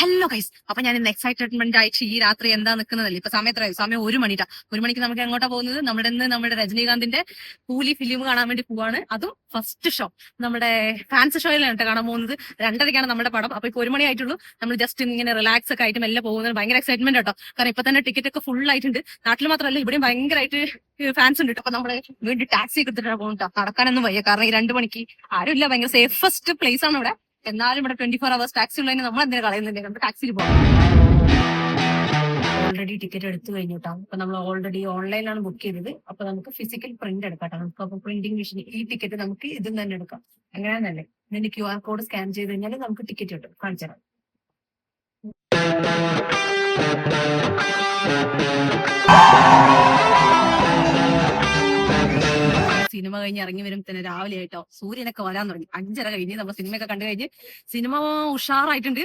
Hello guys അപ്പൊ ഞാൻ ഇന്ന് എക്സൈറ്റഡ്മെന്റ് ആയിട്ട് ഈ രാത്രി എന്താ നിൽക്കുന്നതല്ലേ ഇപ്പൊ സമയം സമയം ഒരു മണിട്ടാ. ഒരു മണിക്ക് നമുക്ക് എങ്ങോട്ടാ പോകുന്നത്? നമ്മുടെ ഇന്ന് നമ്മുടെ രജനീകാന്തിന്റെ കൂലി ഫിലിം കാണാൻ വേണ്ടി പോവാണ്. അതും ഫസ്റ്റ് ഷോ നമ്മുടെ ഫാൻസ് ഷോയിലാണ് കേട്ടോ കാണാൻ പോകുന്നത്. രണ്ടരയ്ക്കാണ് നമ്മുടെ പടം. അപ്പൊ ഇപ്പൊ ഒരു മണി ആയിട്ടുള്ളൂ. നമ്മൾ ജസ്റ്റ് ഇങ്ങനെ റിലാക്സ് ഒക്കെ ആയിട്ട് മെല്ലെ പോകുന്നത്. ഭയങ്കര എക്സൈറ്റ്മെന്റ് കേട്ടോ കാരണം ഇപ്പൊ തന്നെ ടിക്കറ്റ് ഒക്കെ ഫുൾ ആയിട്ടുണ്ട്. നാട്ടിൽ മാത്രമല്ല ഇവിടെയും ഭയങ്കരമായിട്ട് ഫാൻസ് ഉണ്ട്. അപ്പൊ നമ്മൾ വീണ്ടും ടാക്സി എടുത്തിട്ടാണ് പോകുന്നുണ്ടോ നടക്കാനൊന്നും വയ്യ. കാരണം ഈ രണ്ടു മണിക്ക് ഇല്ല ഭയങ്കര സേഫസ്റ്റ് പ്ലേസ് ആണ് ഇവിടെ എന്നാലും ഇവിടെ ട്വന്റി ഫോർ അവേഴ്സ് ടാക്സി ഉള്ളതിന് നമ്മൾ എന്തിനാ കളയുന്നുണ്ട് നമ്മൾ ടാക്സിയിൽ പോകാം. ഓൾറെഡി ടിക്കറ്റ് എടുത്തു കഴിഞ്ഞു കേട്ടോ അപ്പൊ നമ്മൾ ഓൾറെഡി ഓൺലൈനിലാണ് ബുക്ക് ചെയ്തത്. അപ്പൊ നമുക്ക് ഫിസിക്കൽ പ്രിന്റ് എടുക്കാം നമുക്ക് അപ്പൊ പ്രിന്റിംഗ് മെഷീൻ ഈ ടിക്കറ്റ് നമുക്ക് ഇതും തന്നെ എടുക്കാം. അങ്ങനെയാണല്ലേ? ഇതിന്റെ ക്യു ആർ കോഡ് സ്കാൻ ചെയ്ത് കഴിഞ്ഞാൽ നമുക്ക് ടിക്കറ്റ് കിട്ടും. കാണിച്ചു സിനിമ കഴിഞ്ഞ് ഇറങ്ങി വരും തന്നെ രാവിലെ ആയിട്ടോ സൂര്യനൊക്കെ വരാൻ തുടങ്ങി. അഞ്ചര കഴിഞ്ഞ് നമ്മൾ സിനിമയൊക്കെ കണ്ടു കഴിഞ്ഞ് സിനിമ ഉഷാറായിട്ടുണ്ട്.